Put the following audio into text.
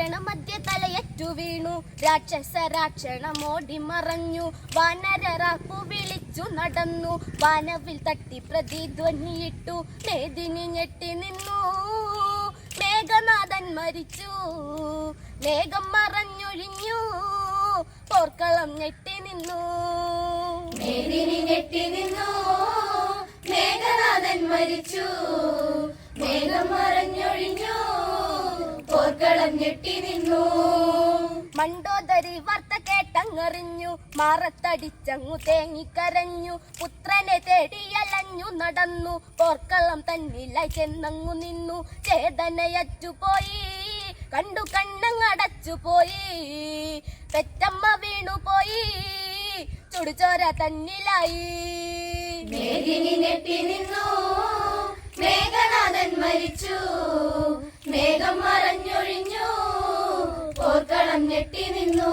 രണമധ്യ തലയറ്റു വീണു. രാക്ഷസ രാക്ഷണമോടി മറഞ്ഞു. വാനരറാപ്പു വിളിച്ചു നടന്നു. വാനവിൽ തട്ടി പ്രതിധ്വനിയിട്ടു മേദിനി ഞെട്ടി നിന്നു. മേഘനാഥൻ മരിച്ചു. മേഘം മറഞ്ഞൊഴിഞ്ഞു. പോർക്കളം ഞെട്ടി നിന്നു. മേദിനി ഞെട്ടി നിന്നു. മേഘനാഥൻ മരിച്ചു. ഞെട്ടി നിന്നു. മണ്ടോദരി വാർത്ത കേട്ടങ്ങറിഞ്ഞു. മാറത്തടിച്ചങ്ങു തേങ്ങിക്കരഞ്ഞു. പുത്രനെ തേടിയലഞ്ഞു നടന്നു. പോർക്കളം തന്നിലായി ചെന്നങ്ങു നിന്നു. ചേതനയറ്റുപോയി. കണ്ടു കണ്ണങ്ങടച്ചുപോയി പെറ്റമ്മ വീണുപോയി ചുടുചോര തന്നിലായി. മേഘിനി നെട്ടി നിന്നു. മേഘനാഥൻ മരിച്ചു. ഓർക്കളം ഞെട്ടി നിന്നു.